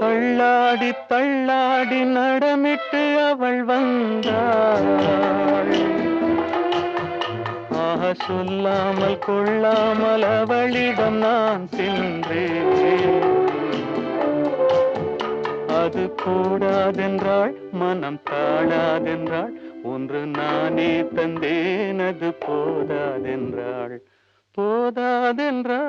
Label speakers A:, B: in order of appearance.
A: தள்ளாடி தள்ளாடி நடமிட்டு அவள் வந்தாள். ஆக சொல்லாமல் கொள்ளாமல் அவளிடம் நான் சென்றேன். அது கூடாதென்றாள் மனம் தாழாதென்றாள் ஒன்று நானே தந்தேன் அது போதாதென்றாள். போதாதென்றாள்.